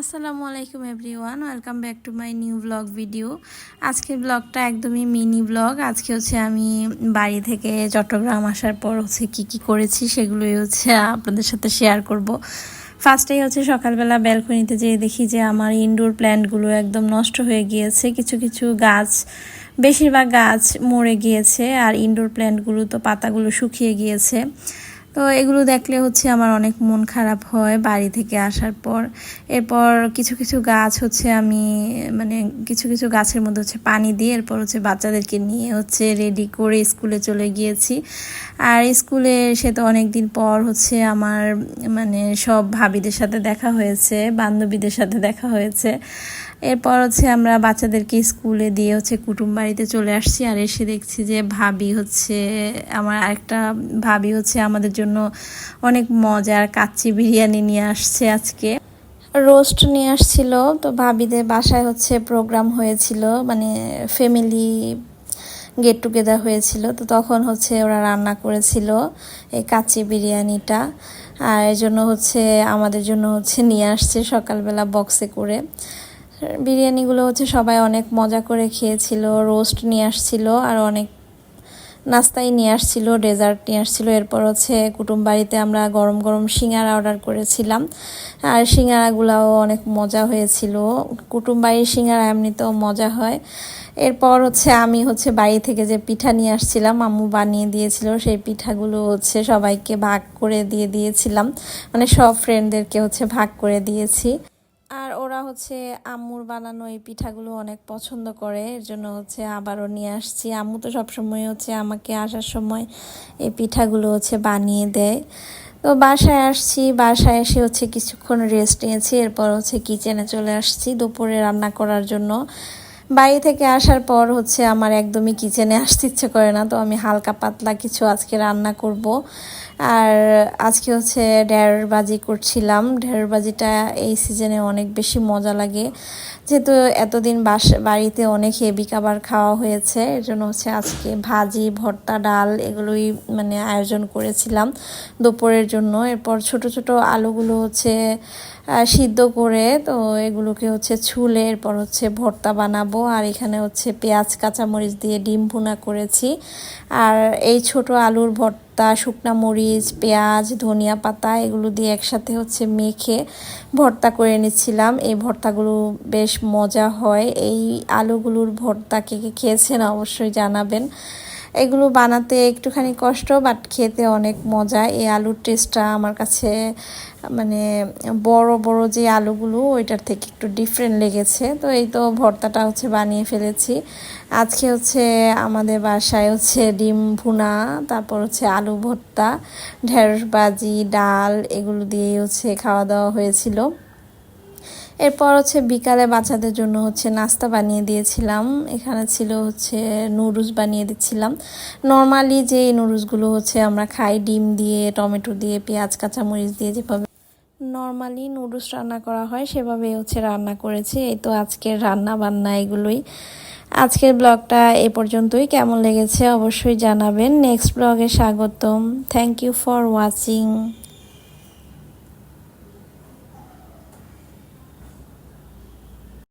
আসসালামু আলাইকুম everyone, welcome back to my new blog video. আজকের ব্লগটা একদমই মিনি ব্লগ। আজকে হচ্ছে আমি বাড়ি থেকে চট্টগ্রাম আসার পর হচ্ছে কি কি করেছি সেগুলোই হচ্ছে আপনাদের সাথে শেয়ার করব। ফার্স্টেই হচ্ছে সকালবেলা ব্যালকনিতে যেয়ে দেখি যে আমার ইনডোর প্ল্যান্টগুলো একদম নষ্ট হয়ে গিয়েছে। কিছু কিছু গাছ, বেশিরভাগ গাছ মরে গিয়েছে আর ইনডোর প্ল্যান্টগুলো তো পাতাগুলো শুকিয়ে গিয়েছে। তো এগুলো দেখলে হচ্ছে আমার অনেক মন খারাপ হয় বাড়ি থেকে আসার পর। এরপর কিছু কিছু গাছ হচ্ছে আমি মানে কিছু কিছু গাছের মধ্যে হচ্ছে পানি দিয়ে এরপর হচ্ছে বাচ্চাদেরকে নিয়ে হচ্ছে রেডি করে স্কুলে চলে গিয়েছি। আর স্কুলে সে তো অনেক দিন পর হচ্ছে আমার মানে সব ভাবিদের সাথে দেখা হয়েছে, বান্ধবীদের সাথে দেখা হয়েছে। এরপর হচ্ছে আমরা বাচ্চাদেরকে স্কুলে দিয়ে হচ্ছে কুটুম বাড়িতে চলে আসছি আর এসে দেখছি যে ভাবি হচ্ছে, আমার আরেকটা ভাবি হচ্ছে আমাদের জন্য অনেক মজার কাচ্চি বিরিয়ানি নিয়ে আসছে আজকে। রোস্ট নিয়ে আসছিল, তো ভাবিদের বাসায় হচ্ছে প্রোগ্রাম হয়েছিল মানে ফ্যামিলি গেট টুগেদার হয়েছিল, তো তখন হচ্ছে ওরা রান্না করেছিল এই কাচ্চি বিরিয়ানিটা। আর এই জন্য হচ্ছে আমাদের জন্য হচ্ছে নিয়ে আসছে সকালবেলা বক্সে করে। বিরিয়ানিগুলো হচ্ছে সবাই অনেক মজা করে খেয়েছিল রোস্ট নিয়ে আসছিল, আর অনেক নাস্তাই নিয়ে আসছিল ডেজার্ট নিয়ে আসছিল। এরপর হচ্ছে কুটুম বাড়িতে আমরা গরম গরম সিঙ্গারা অর্ডার করেছিলাম। আর সিঙ্গারাগুলাও অনেক মজা হয়েছিল। কুটুম বাড়ির সিঙ্গারা এমনিতেও মজা হয়। এরপর হচ্ছে আমি হচ্ছে বাড়ি থেকে যে পিঠা নিয়ে আসছিলাম, আম্মু বানিয়ে দিয়েছিল, সেই পিঠাগুলো হচ্ছে সবাইকে ভাগ করে দিয়ে দিয়েছিলাম। মানে সব ফ্রেন্ডদেরকে হচ্ছে ভাগ করে দিয়েছি। হচ্ছে আম্মুর বানানো এই পিঠাগুলো অনেক পছন্দ করে। এর জন্য হচ্ছে আবারও নিয়ে আসছি। আম্মু তো সবসময় হচ্ছে আমাকে আসার সময় এই পিঠাগুলো হচ্ছে বানিয়ে দেয়। তো বাসায় আসছি, বাসায় এসে হচ্ছে কিছুক্ষণ রেস্ট নিয়েছি। এরপর হচ্ছে কিচেনে চলে আসছি দুপুরে রান্না করার জন্য। বাড়ি থেকে আসার পর হচ্ছে আমার একদমই কিচেনে আসতে ইচ্ছে করে না, তো আমি হালকা পাতলা কিছু আজকে রান্না করব। আর আজকে হচ্ছে ঢেঁড়স বাজি করছিলাম। ঢেঁড়স বাজিটা এই সিজনে অনেক বেশি মজা লাগে। যেহেতু এতদিন বাস, বাড়িতে অনেক হেভি খাবার খাওয়া হয়েছে এর জন্য হচ্ছে আজকে ভাজি, ভর্তা, ডাল এগুলোই মানে আয়োজন করেছিলাম দুপুরের জন্য। এরপর ছোট ছোট আলুগুলো হচ্ছে সিদ্ধ করে তো এগুলোকে হচ্ছে ছুলে এরপর হচ্ছে ভর্তা বানাবো আর এখানে হচ্ছে পেঁয়াজ, কাঁচামরিচ দিয়ে ডিম ভুনা করেছি। আর এই ছোট আলুর ভর্তা, শুকনা মরিচ, পেঁয়াজ, ধনিয়া পাতা, এগুলো দিয়ে একসাথে হচ্ছে মেখে ভর্তা করে নিচ্ছিলাম। এই ভর্তাগুলো বেশ মজা হয়। এই আলুগুলোর ভর্তা কে কে খেয়েছেন অবশ্যই জানাবেন। এগুলো বানাতে একটুখানি কষ্ট বাট খেতে অনেক মজা। এই আলুর টেস্টটা আমার কাছে মানে বড় বড় যে আলুগুলো, ওইটার থেকে একটু ডিফারেন্ট লেগেছে। তো এই তো ভর্তাটা হচ্ছে বানিয়ে ফেলেছি। আজকে হচ্ছে আমাদের বাসায় হচ্ছে ডিম ভুনা, তারপর হচ্ছে আলু ভর্তা, ঢেঁড়স বাজি ডাল, এগুলো দিয়ে হচ্ছে খাওয়া দাওয়া হয়েছিল। এরপর হচ্ছে বিকালে বাচ্চাদের জন্য হচ্ছে নাস্তা বানিয়ে দিয়েছিলাম। এখানে ছিল হচ্ছে নুডলস বানিয়ে দিচ্ছিলাম। নর্মালি যে নুডলসগুলো হচ্ছে আমরা খাই, ডিম দিয়ে, টমেটো দিয়ে, পেঁয়াজ, কাঁচামরিচ দিয়ে যেভাবে নর্মালি নুডলস রান্না করা হয় সেভাবে হচ্ছে রান্না করেছি। এই তো আজকের রান্না বান্না এগুলোই। আজকের ব্লগটা এ পর্যন্তই। কেমন লেগেছে অবশ্যই জানাবেন। নেক্সট ব্লগে স্বাগতম। Thank you for watching